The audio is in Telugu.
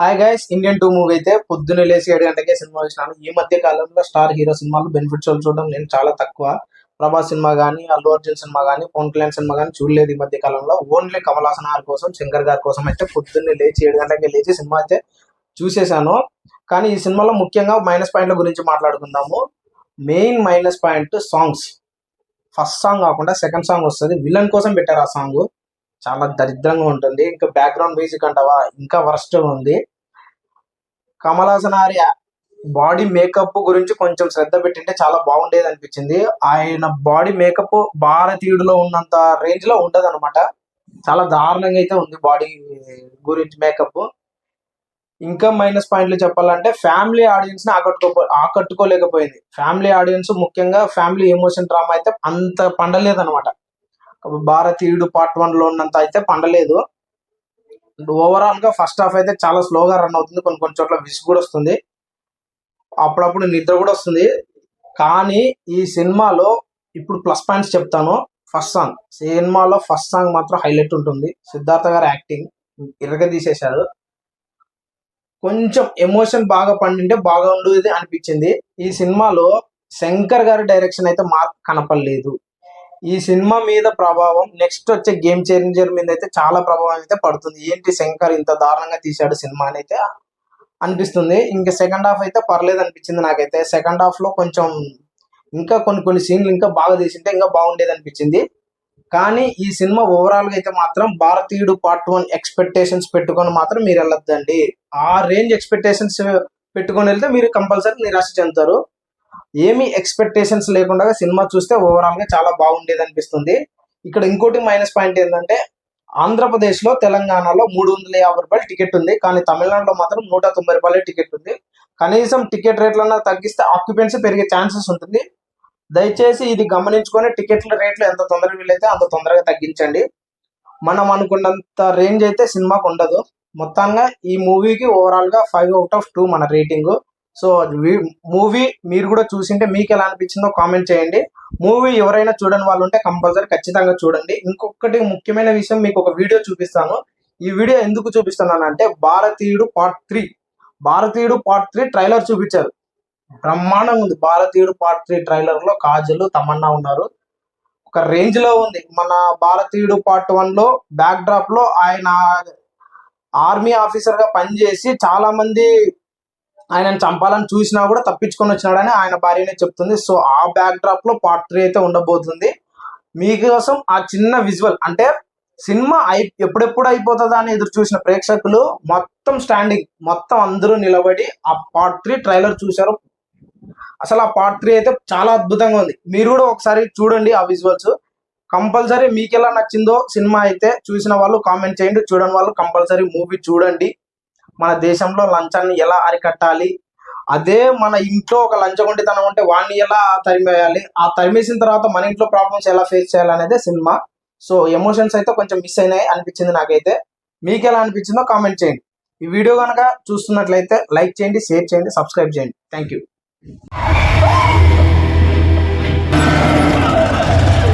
Hi guys Indian two movie అయితే పొద్దున్న లేచి ఏడు గంటకే సినిమా చూసినాను. ఈ మధ్య కాలంలో స్టార్ హీరో సినిమాలు బెనిఫిట్ షోలు చూడడం నేను చాలా తక్కువ. ప్రభాస్ సినిమా కానీ అల్లు అర్జున్ సినిమా కానీ పవన్ కళ్యాణ్ సినిమా కానీ చూడలేదు ఈ మధ్య కాలంలో. ఓన్లీ కమల్ హాసన్ గారి కోసం శంకర్ గారి కోసం అయితే పొద్దున్నే లేచి ఏడు గంటకే లేచి సినిమా అయితే చూసేశాను కానీ ఈ సినిమాలో ముఖ్యంగా మైనస్ పాయింట్ల గురించి మాట్లాడుకుందాము. Main minus point songs first song కాకుండా సెకండ్ సాంగ్ వస్తుంది. విలన్ కోసం పెట్టారు ఆ సాంగ్ చాలా దరిద్రంగా ఉంటుంది. ఇంకా బ్యాక్గ్రౌండ్ మ్యూజిక్ అంటావా? ఇంకా వరస్ట్ ఉంది. కమల్ హాసన్ బాడీ మేకప్ గురించి కొంచెం శ్రద్ధ పెట్టింటే చాలా బాగుండేది అనిపించింది. ఆయన బాడీ మేకప్ భారతీయుడిలో ఉన్నంత రేంజ్లో ఉండదు అనమాట చాలా దారుణంగా అయితే ఉంది బాడీ గురించి మేకప్ ఇంకా మైనస్ పాయింట్లు చెప్పాలంటే ఫ్యామిలీ ఆడియన్స్ని ఆకట్టుకో ఆకట్టుకోలేకపోయింది. ఫ్యామిలీ ఆడియన్స్ ముఖ్యంగా ఫ్యామిలీ ఎమోషన్ డ్రామా అయితే అంత పండలేదు అనమాట భారతీయుడు పార్ట్ వన్లో ఉన్నంత అయితే పండలేదు. ఓవరాల్గా ఫస్ట్ హాఫ్ అయితే చాలా స్లోగా రన్ అవుతుంది. కొన్ని కొన్ని చోట్ల విసుగు కూడా వస్తుంది. అప్పుడప్పుడు నిద్ర కూడా వస్తుంది. కానీ ఈ సినిమాలో ఇప్పుడు ప్లస్ పాయింట్స్ చెప్తాను. ఫస్ట్ సాంగ్ సినిమాలో ఫస్ట్ సాంగ్ మాత్రం హైలైట్ ఉంటుంది. సిద్ధార్థ గారి యాక్టింగ్ ఇరగ తీసేశారు. కొంచెం ఎమోషన్ బాగా పండింటే బాగా ఉండేది అనిపించింది. ఈ సినిమాలో శంకర్ గారి డైరెక్షన్ అయితే మార్క్ కనపడలేదు. ఈ సినిమా మీద ప్రభావం నెక్స్ట్ వచ్చే గేమ్ చేంజర్ మీద అయితే చాలా ప్రభావం అయితే పడుతుంది. ఏంటి శంకర్ ఇంత దారుణంగా తీశాడు సినిమా అని అయితే అనిపిస్తుంది. ఇంకా సెకండ్ హాఫ్ అయితే పర్లేదు అనిపించింది నాకైతే. సెకండ్ హాఫ్లో కొంచెం ఇంకా కొన్ని కొన్ని సీన్లు ఇంకా బాగా తీసింటే ఇంకా బాగుండేది అనిపించింది. కానీ ఈ సినిమా ఓవరాల్గా అయితే మాత్రం భారతీయుడు పార్ట్ వన్ ఎక్స్పెక్టేషన్స్ పెట్టుకొని మాత్రం మీరు వెళ్ళొద్దండి. ఆ రేంజ్ ఎక్స్పెక్టేషన్స్ పెట్టుకొని వెళ్తే మీరు కంపల్సరీ నిరాశ చెందుతారు. ఏమి ఎక్స్పెక్టేషన్స్ లేకుండా సినిమా చూస్తే ఓవరాల్గా చాలా బాగుండేది అనిపిస్తుంది. ఇక్కడ ఇంకోటి మైనస్ పాయింట్ ఏంటంటే ఆంధ్రప్రదేశ్లో తెలంగాణలో మూడు వందల యాభై రూపాయలు టికెట్ ఉంది. కానీ తమిళనాడులో మాత్రం నూట తొంభై రూపాయల టికెట్ ఉంది. కనీసం టికెట్ రేట్లన్నా తగ్గిస్తే ఆక్యుపెన్సీ పెరిగే ఛాన్సెస్ ఉంటుంది. దయచేసి ఇది గమనించుకొని టికెట్ల రేట్లు ఎంత తొందరగా వీలైతే అంత తొందరగా తగ్గించండి. మనం అనుకున్నంత రేంజ్ అయితే సినిమాకు ఉండదు. మొత్తంగా ఈ మూవీకి ఓవరాల్గా ఫైవ్ అవుట్ ఆఫ్ టూ మన రేటింగ్ సో మూవీ మీరు కూడా చూసింటే మీకు ఎలా అనిపించిందో కామెంట్ చేయండి. మూవీ ఎవరైనా చూడని వాళ్ళు ఉంటే కంపల్సరీ ఖచ్చితంగా చూడండి. ఇంకొకటి ముఖ్యమైన విషయం మీకు ఒక వీడియో చూపిస్తాను. ఈ వీడియో ఎందుకు చూపిస్తున్నాను అంటే Bharateeyudu part three Bharateeyudu part three trailer చూపించారు. బ్రహ్మాండంగా ఉంది. భారతీయుడు పార్ట్ త్రీ ట్రైలర్లో కాజల్ తమన్నా ఉన్నారు. ఒక రేంజ్లో ఉంది. మన భారతీయుడు పార్ట్ వన్లో బ్యాక్ డ్రాప్లో ఆయన ఆర్మీ ఆఫీసర్గా పనిచేసి చాలా మంది ఆయనను చంపాలని చూసినా కూడా తప్పించుకొని వచ్చినాడని ఆయన భార్యనే చెప్తుంది. సో ఆ బ్యాక్ డ్రాప్లో పార్ట్ త్రీ అయితే ఉండబోతుంది. మీకోసం ఆ చిన్న విజువల్ అంటే సినిమా అయి ఎప్పుడెప్పుడు అయిపోతుందా అని ఎదురు చూసిన ప్రేక్షకులు మొత్తం స్టాండింగ్ మొత్తం అందరూ నిలబడి ఆ పార్ట్ త్రీ ట్రైలర్ చూశారు. అసలు ఆ పార్ట్ త్రీ అయితే చాలా అద్భుతంగా ఉంది. మీరు కూడా ఒకసారి చూడండి ఆ విజువల్స్ కంపల్సరీ మీకు ఎలా నచ్చిందో సినిమా అయితే చూసిన వాళ్ళు కామెంట్ చేయండి. చూడని వాళ్ళు కంపల్సరీ మూవీ చూడండి. మన దేశంలో లంచాన్ని ఎలా అరికట్టాలి? అదే మన ఇంట్లో ఒక లంచగొండితనం ఉంటే వాడిని ఎలా తరిమేయాలి? ఆ తరిమేసిన తర్వాత మన ఇంట్లో ప్రాబ్లమ్స్ ఎలా ఫేస్ చేయాలనేదే సినిమా. సో ఎమోషన్స్ అయితే కొంచెం మిస్ అయినాయి అనిపించింది నాకైతే. మీకు ఎలా అనిపించిందో కామెంట్ చేయండి. ఈ వీడియో కనుక చూస్తున్నట్లయితే లైక్ చేయండి షేర్ చేయండి సబ్స్క్రైబ్ చేయండి. Thank you